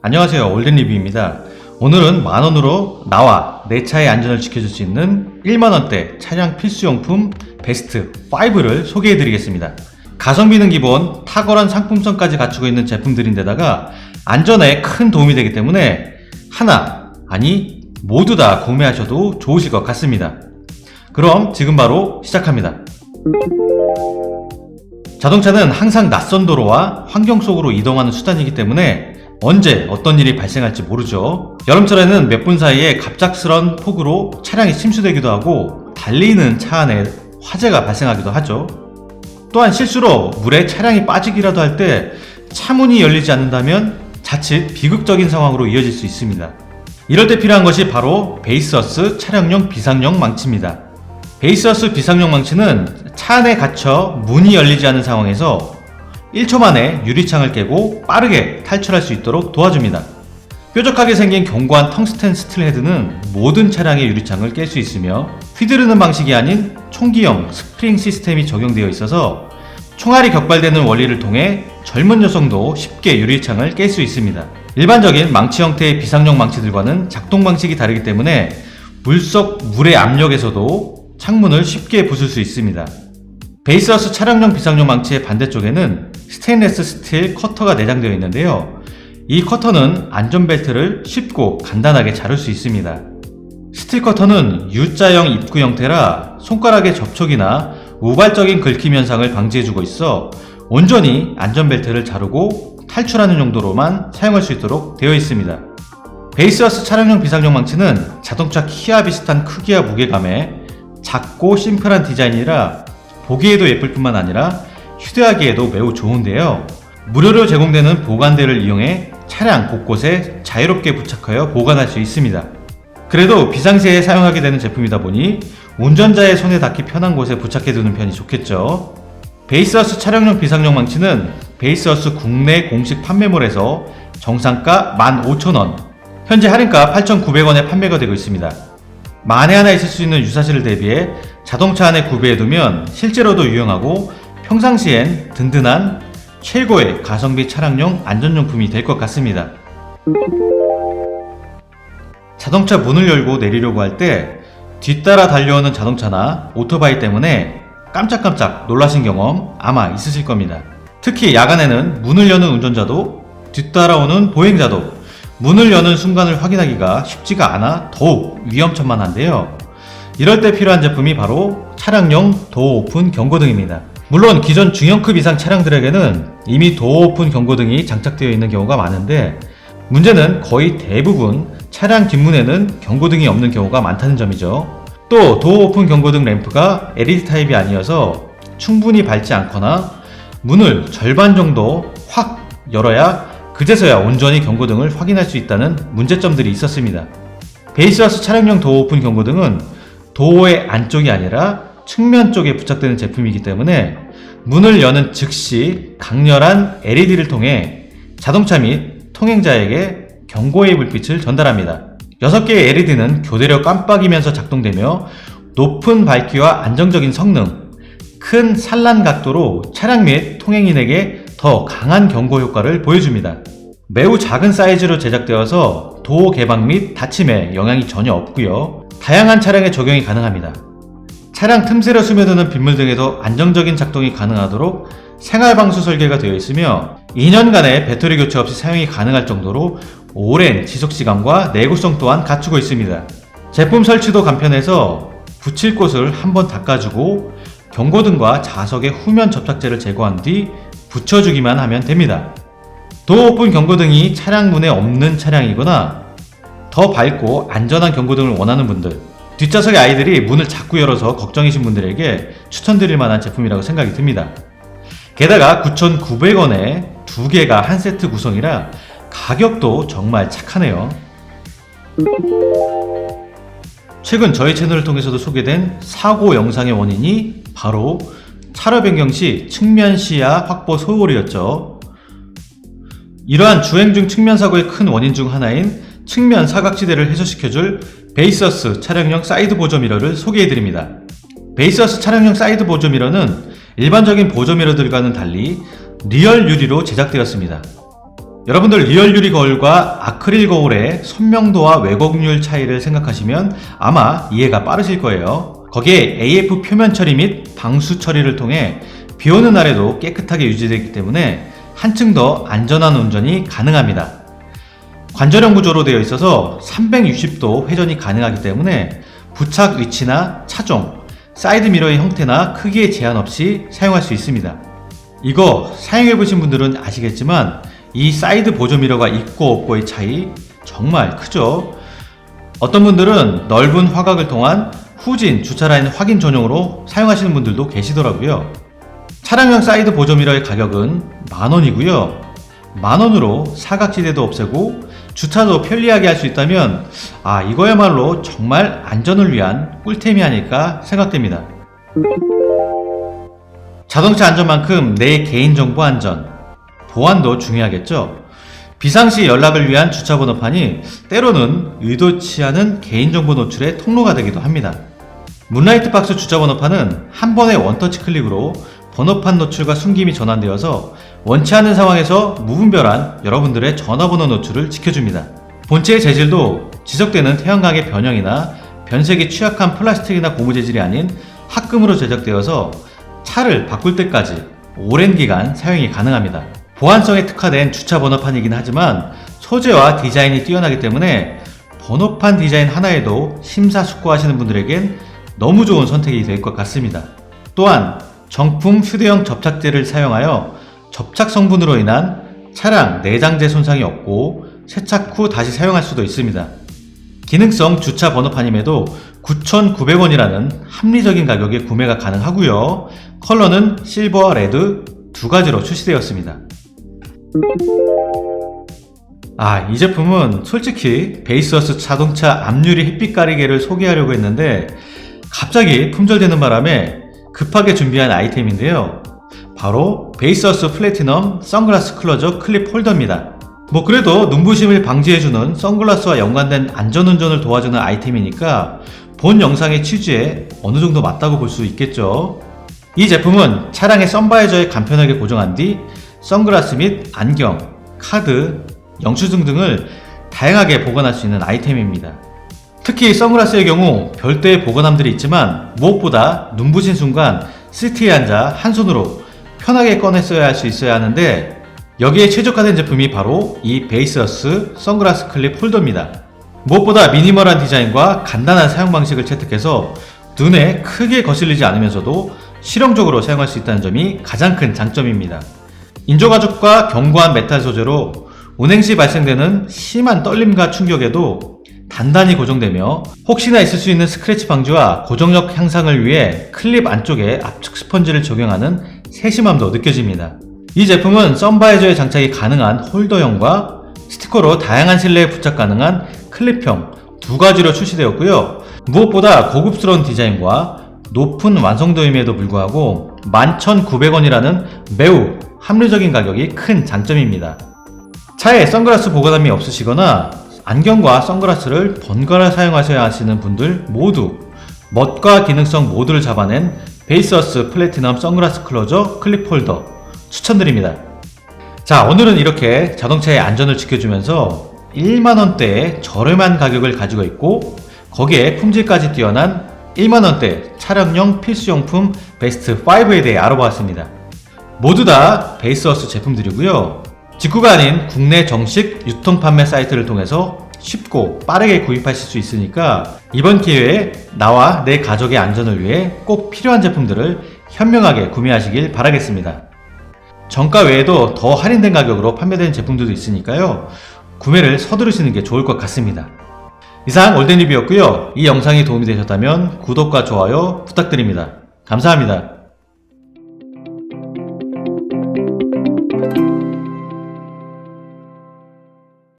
안녕하세요. 올든 리뷰입니다. 오늘은 만원으로 나와 내 차의 안전을 지켜줄 수 있는 1만원대 차량 필수용품 베스트 5를 소개해 드리겠습니다. 가성비는 기본 탁월한 상품성까지 갖추고 있는 제품들인데다가 안전에 큰 도움이 되기 때문에 하나 아니 모두 다 구매하셔도 좋으실 것 같습니다. 그럼 지금 바로 시작합니다 자동차는 항상 낯선 도로와 환경 속으로 이동하는 수단이기 때문에 언제 어떤 일이 발생할지 모르죠. 여름철에는 몇 분 사이에 갑작스런 폭우로 차량이 침수되기도 하고 달리는 차 안에 화재가 발생하기도 하죠. 또한 실수로 물에 차량이 빠지기라도 할 때 차문이 열리지 않는다면 자칫 비극적인 상황으로 이어질 수 있습니다. 이럴 때 필요한 것이 바로 베이스어스 차량용 비상용 망치입니다. 베이스어스 비상용 망치는 차 안에 갇혀 문이 열리지 않는 상황에서 1초 만에 유리창을 깨고 빠르게 탈출할 수 있도록 도와줍니다. 뾰족하게 생긴 견고한 텅스텐 스틸 헤드는 모든 차량의 유리창을 깰 수 있으며 휘두르는 방식이 아닌 총기형 스프링 시스템이 적용되어 있어서 총알이 격발되는 원리를 통해 젊은 여성도 쉽게 유리창을 깰 수 있습니다. 일반적인 망치 형태의 비상용 망치들과는 작동 방식이 다르기 때문에 물속 물의 압력에서도 창문을 쉽게 부술 수 있습니다. 베이스하우스 차량용 비상용 망치의 반대쪽에는 스테인레스 스틸 커터가 내장되어 있는데요. 이 커터는 안전벨트를 쉽고 간단하게 자를 수 있습니다. 스틸 커터는 U자형 입구 형태라 손가락의 접촉이나 우발적인 긁힘 현상을 방지해주고 있어 온전히 안전벨트를 자르고 탈출하는 용도로만 사용할 수 있도록 되어 있습니다. 베이스하우스 차량용 비상용 망치는 자동차 키와 비슷한 크기와 무게감에 작고 심플한 디자인이라 보기에도 예쁠 뿐만 아니라 휴대하기에도 매우 좋은데요. 무료로 제공되는 보관대를 이용해 차량 곳곳에 자유롭게 부착하여 보관할 수 있습니다. 그래도 비상시에 사용하게 되는 제품이다 보니 운전자의 손에 닿기 편한 곳에 부착해 두는 편이 좋겠죠. 베이스하우스 차량용 비상용 망치는 베이스하우스 국내 공식 판매몰에서 정상가 15,000원, 현재 할인가 8,900원에 판매가 되고 있습니다. 만에 하나 있을 수 있는 유사시를 대비해 자동차 안에 구비해두면 실제로도 유용하고 평상시엔 든든한 최고의 가성비 차량용 안전용품이 될 것 같습니다. 자동차 문을 열고 내리려고 할 때 뒤따라 달려오는 자동차나 오토바이 때문에 깜짝깜짝 놀라신 경험 아마 있으실 겁니다. 특히 야간에는 문을 여는 운전자도 뒤따라오는 보행자도 문을 여는 순간을 확인하기가 쉽지가 않아 더욱 위험천만한데요. 이럴 때 필요한 제품이 바로 차량용 도어 오픈 경고등입니다. 물론 기존 중형급 이상 차량들에게는 이미 도어 오픈 경고등이 장착되어 있는 경우가 많은데 문제는 거의 대부분 차량 뒷문에는 경고등이 없는 경우가 많다는 점이죠. 또 도어 오픈 경고등 램프가 LED 타입이 아니어서 충분히 밝지 않거나 문을 절반 정도 확 열어야 그제서야 온전히 경고등을 확인할 수 있다는 문제점들이 있었습니다. 베이스하우스 차량용 도어 오픈 경고등은 도어의 안쪽이 아니라 측면 쪽에 부착되는 제품이기 때문에 문을 여는 즉시 강렬한 LED를 통해 자동차 및 통행자에게 경고의 불빛을 전달합니다. 6개의 LED는 교대로 깜빡이면서 작동되며 높은 밝기와 안정적인 성능, 큰 산란 각도로 차량 및 통행인에게 더 강한 경고 효과를 보여줍니다. 매우 작은 사이즈로 제작되어서 도어 개방 및 닫힘에 영향이 전혀 없고요. 다양한 차량에 적용이 가능합니다. 차량 틈새로 스며드는 빗물 등에도 안정적인 작동이 가능하도록 생활방수 설계가 되어 있으며 2년간의 배터리 교체 없이 사용이 가능할 정도로 오랜 지속시간과 내구성 또한 갖추고 있습니다. 제품 설치도 간편해서 붙일 곳을 한번 닦아주고 경고등과 자석의 후면 접착제를 제거한 뒤 붙여주기만 하면 됩니다. 도어 오픈 경고등이 차량 문에 없는 차량이거나 더 밝고 안전한 경고등을 원하는 분들 뒷좌석의 아이들이 문을 자꾸 열어서 걱정이신 분들에게 추천드릴 만한 제품이라고 생각이 듭니다. 게다가 9,900원에 두 개가 한 세트 구성이라 가격도 정말 착하네요. 최근 저희 채널을 통해서도 소개된 사고 영상의 원인이 바로 차로 변경 시 측면 시야 확보 소홀이었죠. 이러한 주행 중 측면 사고의 큰 원인 중 하나인 측면 사각지대를 해소시켜줄 베이서스 차량용 사이드 보조 미러를 소개해드립니다. 베이서스 차량용 사이드 보조 미러는 일반적인 보조 미러들과는 달리 리얼 유리로 제작되었습니다. 여러분들 리얼 유리 거울과 아크릴 거울의 선명도와 왜곡률 차이를 생각하시면 아마 이해가 빠르실 거예요. 거기에 AF 표면 처리 및 방수 처리를 통해 비 오는 날에도 깨끗하게 유지되기 때문에 한층 더 안전한 운전이 가능합니다. 관절형 구조로 되어 있어서 360도 회전이 가능하기 때문에 부착 위치나 차종, 사이드 미러의 형태나 크기에 제한 없이 사용할 수 있습니다. 이거 사용해 보신 분들은 아시겠지만 이 사이드 보조 미러가 있고 없고의 차이 정말 크죠. 어떤 분들은 넓은 화각을 통한 후진 주차 라인 확인 전용으로 사용하시는 분들도 계시더라고요. 차량용 사이드 보조 미러의 가격은 만 원이고요. 만 원으로 사각지대도 없애고 주차도 편리하게 할 수 있다면 아 이거야말로 정말 안전을 위한 꿀템이 아닐까 생각됩니다. 자동차 안전만큼 내 개인정보 안전, 보안도 중요하겠죠. 비상시 연락을 위한 주차 번호판이 때로는 의도치 않은 개인정보 노출의 통로가 되기도 합니다. 문라이트 박스 주차 번호판은 한 번의 원터치 클릭으로 번호판 노출과 숨김이 전환되어서 원치 않는 상황에서 무분별한 여러분들의 전화번호 노출을 지켜줍니다. 본체의 재질도 지속되는 태양광의 변형이나 변색이 취약한 플라스틱이나 고무 재질이 아닌 합금으로 제작되어서 차를 바꿀 때까지 오랜 기간 사용이 가능합니다. 보안성에 특화된 주차 번호판이긴 하지만 소재와 디자인이 뛰어나기 때문에 번호판 디자인 하나에도 심사숙고하시는 분들에겐 너무 좋은 선택이 될 것 같습니다. 또한 정품 휴대용 접착제를 사용하여 접착 성분으로 인한 차량 내장재 손상이 없고 세착 후 다시 사용할 수도 있습니다. 기능성 주차 번호판임에도 9,900원이라는 합리적인 가격에 구매가 가능하고요. 컬러는 실버와 레드 두 가지로 출시되었습니다. 아, 이 제품은 솔직히 베이스어스 자동차 앞유리 햇빛 가리개를 소개하려고 했는데 갑자기 품절되는 바람에 급하게 준비한 아이템인데요. 바로 베이스어스 플래티넘 선글라스 클로저 클립 홀더입니다. 뭐 그래도 눈부심을 방지해주는 선글라스와 연관된 안전운전을 도와주는 아이템이니까 본 영상의 취지에 어느 정도 맞다고 볼 수 있겠죠. 이 제품은 차량의 선바이저에 간편하게 고정한 뒤 선글라스 및 안경, 카드, 영수증 등을 다양하게 보관할 수 있는 아이템입니다. 특히 선글라스의 경우 별도의 보관함들이 있지만 무엇보다 눈부신 순간 시트에 앉아 한 손으로 편하게 꺼내 써야 할 수 있어야 하는데 여기에 최적화된 제품이 바로 이 베이스어스 선글라스 클립 홀더입니다. 무엇보다 미니멀한 디자인과 간단한 사용 방식을 채택해서 눈에 크게 거슬리지 않으면서도 실용적으로 사용할 수 있다는 점이 가장 큰 장점입니다. 인조가죽과 견고한 메탈 소재로 운행 시 발생되는 심한 떨림과 충격에도 단단히 고정되며 혹시나 있을 수 있는 스크래치 방지와 고정력 향상을 위해 클립 안쪽에 압축 스펀지를 적용하는 세심함도 느껴집니다. 이 제품은 썬바이저에 장착이 가능한 홀더형과 스티커로 다양한 실내에 부착 가능한 클립형 두 가지로 출시되었고요. 무엇보다 고급스러운 디자인과 높은 완성도임에도 불구하고 11,900원이라는 매우 합리적인 가격이 큰 장점입니다. 차에 선글라스 보관함이 없으시거나 안경과 선글라스를 번갈아 사용하셔야 하시는 분들 모두 멋과 기능성 모두를 잡아낸 베이스어스 플래티넘 선글라스 클로저 클립 홀더 추천드립니다. 자, 오늘은 이렇게 자동차의 안전을 지켜주면서 1만원대의 저렴한 가격을 가지고 있고 거기에 품질까지 뛰어난 1만원대 차량용 필수용품 베스트 5에 대해 알아보았습니다. 모두 다 베이스어스 제품들이고요. 직구가 아닌 국내 정식 유통 판매 사이트를 통해서 쉽고 빠르게 구입하실 수 있으니까 이번 기회에 나와 내 가족의 안전을 위해 꼭 필요한 제품들을 현명하게 구매하시길 바라겠습니다. 정가 외에도 더 할인된 가격으로 판매되는 제품들도 있으니까요. 구매를 서두르시는 게 좋을 것 같습니다. 이상 올덴 리뷰였고요. 이 영상이 도움이 되셨다면 구독과 좋아요 부탁드립니다. 감사합니다.